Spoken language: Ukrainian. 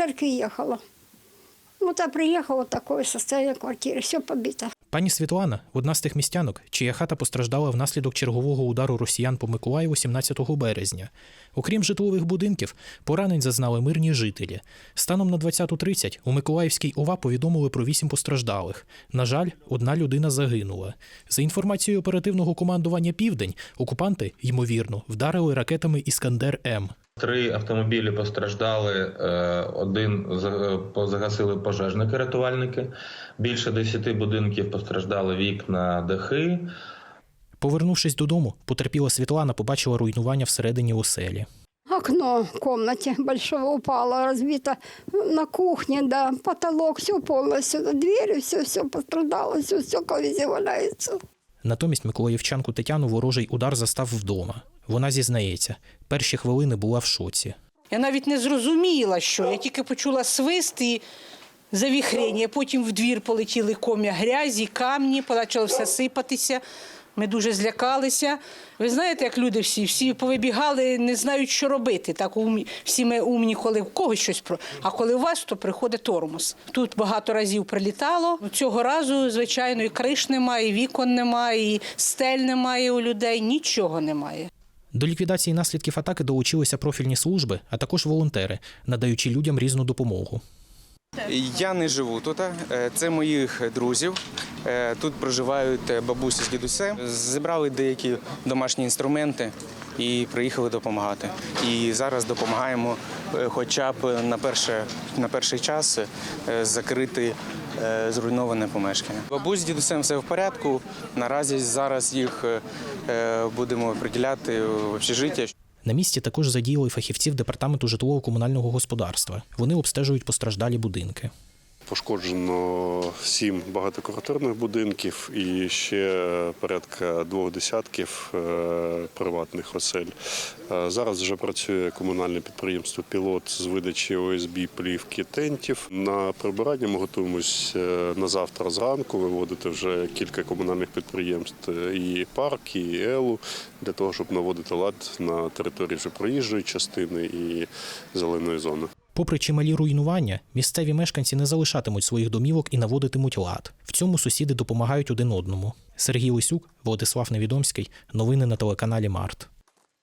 церкви ехала. Вот я приехала, такое состояние квартиры, все побито. Пані Світлана одна з тих містянок, чия хата постраждала внаслідок чергового удару росіян по Миколаєву 17 березня. Окрім житлових будинків, поранень зазнали мирні жителі. Станом на 20.30 у Миколаївській ОВА повідомили про вісім постраждалих. На жаль, одна людина загинула. За інформацією оперативного командування Південь, окупанти, ймовірно, вдарили ракетами Іскандер М. Три автомобілі постраждали, е, один загасили пожежники рятувальники. Більше десяти будинків постраждали вікна, дахи. Повернувшись додому, потерпіла Світлана побачила руйнування всередині оселі. Окно в комнате большого упало, разбито на кухне, да, потолок, все полностью, двери, все, все пострадало, все, стекла везде валяется. Натомість миколаївчанку Тетяну ворожий удар застав вдома. Вона зізнається, перші хвилини була в шоці. Я навіть не зрозуміла, що я тільки почула свист і завіхрення. Потім в двір полетіли ком'я грязі, камні, почало все сипатися. Ми дуже злякалися. Ви знаєте, як люди всі, всі повибігали, не знають, що робити. Так умні, всі ми умні, коли в когось щось про. А коли у вас, то приходить тормоз. Тут багато разів прилітало. Цього разу, звичайно, і криш немає, і вікон немає, і стель немає у людей, нічого немає. До ліквідації наслідків атаки долучилися профільні служби, а також волонтери, надаючи людям різну допомогу. Я не живу тут. е, Це моїх друзів. Е, Тут проживають е, бабусі з дідусем. Зібрали деякі домашні інструменти і приїхали допомагати. І зараз допомагаємо, хоча б на перше, на перший час закрити зруйноване помешкання. Бабусь з дідусем все в порядку. Наразі зараз їх будемо приділяти в общежиття. На місці також задіяли фахівців департаменту житлово-комунального господарства. Вони обстежують постраждалі будинки. Пошкоджено сім багатоквартирних будинків і ще порядка двох десятків е, приватних осель. Е, Зараз вже працює комунальне підприємство Пілот з видачі ОСБ плівки тентів. На прибирання ми готуємось е, на завтра зранку виводити вже кілька комунальних підприємств і парк, і елу для того, щоб наводити лад на території вже проїжджої частини і зеленої зони. Попри чималі руйнування, місцеві мешканці не залишатимуть своїх домівок і наводитимуть лад. В цьому сусіди допомагають один одному. Сергій Лисюк, Владислав Невідомський. Новини на телеканалі Март.